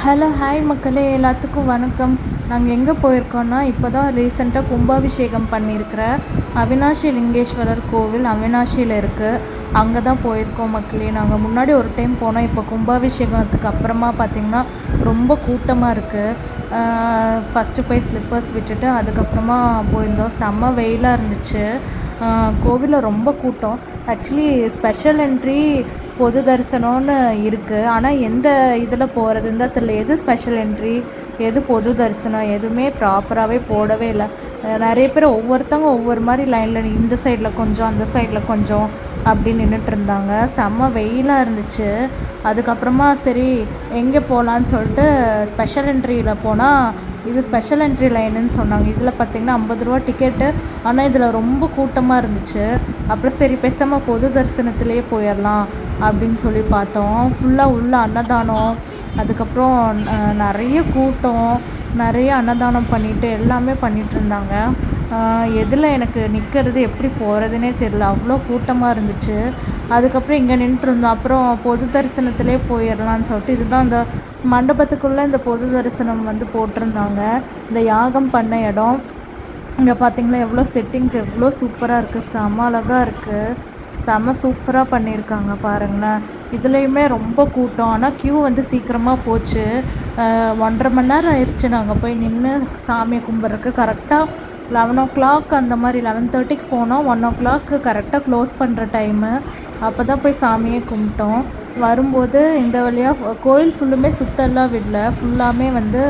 Hello hi மக்களே. எல்லாத்துக்கும் வணக்கம். நாங்கள் எங்கே போயிருக்கோன்னா இப்போ தான் ரீசெண்டாக கும்பாபிஷேகம் பண்ணியிருக்கிற அவினாஷி லிங்கேஸ்வரர் கோவில் அவினாஷியில் இருக்குது அங்கே தான் போயிருக்கோம் மக்களே. நாங்கள் முன்னாடி ஒரு டைம் போனோம். இப்போ கும்பாபிஷேகத்துக்கு அப்புறமா பார்த்திங்கன்னா ரொம்ப கூட்டமாக இருக்குது ஃபஸ்ட்டு போய் ஸ்லிப்பர்ஸ் விட்டுட்டு அதுக்கப்புறமா போயிருந்தோம். செம்ம வெயிலாக இருந்துச்சு. கோவிலில் ரொம்ப கூட்டம். ஆக்சுவலி ஸ்பெஷல் என்ட்ரி பொது தரிசனம்னு இருக்குது ஆனால் எந்த இதில் போகிறதுன்னு தான் தெரியல எது ஸ்பெஷல் என்ட்ரி எது பொது தரிசனம்? எதுவுமே ப்ராப்பராகவே போடவே இல்லை. நிறைய பேர் ஒவ்வொருத்தவங்க ஒவ்வொரு மாதிரி லைனில் இந்த சைடில் கொஞ்சம் அந்த சைடில் கொஞ்சம் அப்படி நின்றுட்டு இருந்தாங்க. செம்ம வெயிலாக இருந்துச்சு. அதுக்கப்புறமா சரி எங்கே போகலான்னு சொல்லிட்டு ஸ்பெஷல் என்ட்ரியில் போனால் இது ஸ்பெஷல் என்ட்ரி லைனுன்னு சொன்னாங்க. இதில் பார்த்திங்கன்னா ஐம்பது ரூபா டிக்கெட்டு ஆனால் இதில் ரொம்ப கூட்டமாக இருந்துச்சு. அப்புறம் சரி பேசாமல் பொது தரிசனத்துலேயே போயிடலாம் அப்படின்னு சொல்லி பார்த்தோம். ஃபுல்லாக உள்ள அன்னதானம் அதுக்கப்புறம் நிறைய கூட்டம் நிறைய அன்னதானம் பண்ணிட்டு எல்லாமே பண்ணிகிட்டு இருந்தாங்க. எதில் எனக்கு நிற்கிறது எப்படி போகிறதுனே தெரில அவ்வளோ கூட்டமாக இருந்துச்சு. அதுக்கப்புறம் இங்கே நின்றுருந்தோம் அப்புறம் பொது தரிசனத்திலே போயிடலான்னு சொல்லிட்டு இதுதான் இந்த மண்டபத்துக்குள்ளே இந்த பொது தரிசனம் வந்து போட்டிருந்தாங்க. இந்த யாகம் பண்ண இடம். இங்கே பார்த்தீங்களா எவ்வளோ செட்டிங்ஸ் எவ்வளோ சூப்பராக இருக்குது செம அழகாக இருக்குது செம சூப்பராக பண்ணியிருக்காங்க பாருங்களேன். இதுலேயுமே ரொம்ப கூட்டம். ஆனால் க்யூ வந்து சீக்கிரமாக போச்சு. ஒன்றரை மணி நேரம் ஆயிடுச்சு நாங்கள் போய் நின்று சாமியை கும்பிட்றதுக்கு. கரெக்டாக லெவன் ஓ கிளாக் அந்த மாதிரி லெவன் தேர்ட்டிக்கு போனோம். ஒன் ஓ கிளாக்கு கரெக்டாக க்ளோஸ் பண்ணுற டைமு அப்போ தான் போய் சாமியை கும்பிட்டோம். வரும்போது இந்த வழியாக கோயில் ஃபுல்லுமே சுத்தெல்லாம் விடல. ஃபுல்லாமே வந்து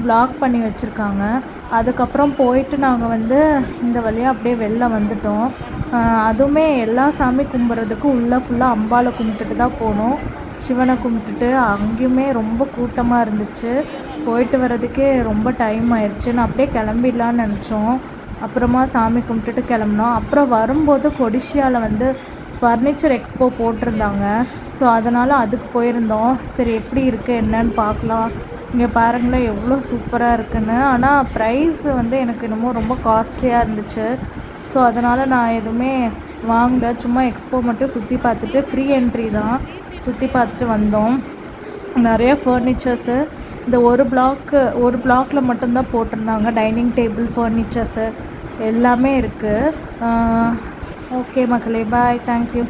பிளாக் பண்ணி வச்சுருக்காங்க. அதுக்கப்புறம் போயிட்டு நாங்கள் வந்து இந்த வழியாக அப்படியே வெளில வந்துட்டோம். அதுவுமே எல்லா சாமி கும்பிட்றதுக்கும் உள்ளே ஃபுல்லாக அம்பாவை கும்பிட்டுட்டு தான் போனோம். சிவனை கும்பிட்டுட்டு அங்கேயுமே ரொம்ப கூட்டமாக இருந்துச்சு. போயிட்டு வர்றதுக்கே ரொம்ப டைம் ஆயிடுச்சு நான் அப்படியே கிளம்பிடலான்னு நினச்சோம். அப்புறமா சாமி கும்பிட்டுட்டு கிளம்புனோம். அப்புறம் வரும்போது கொடிஷியாவில் வந்து ஃபர்னிச்சர் எக்ஸ்போ போட்டிருந்தாங்க. ஸோ அதனால் அதுக்கு போயிருந்தோம். சரி எப்படி இருக்குது என்னன்னு பார்க்கலாம். இங்கே பாருங்களேன் எவ்வளோ சூப்பராக இருக்குன்னு. ஆனால் ப்ரைஸ் வந்து எனக்கு என்னமோ ரொம்ப காஸ்ட்லியாக இருந்துச்சு. ஸோ அதனால் நான் எதுவுமே வாங்கல. சும்மா எக்ஸ்போ மட்டும் சுற்றி பார்த்துட்டு ஃப்ரீ என்ட்ரி தான் சுற்றி பார்த்துட்டு வந்தோம். நிறைய ஃபர்னிச்சர்ஸு இந்த ஒரு பிளாக்கு ஒரு பிளாக்கில் மட்டும்தான் போட்டிருந்தாங்க. டைனிங் டேபிள் ஃபர்னிச்சர்ஸு எல்லாமே இருக்குது ஓகே மக்களே பாய் தேங்க்யூ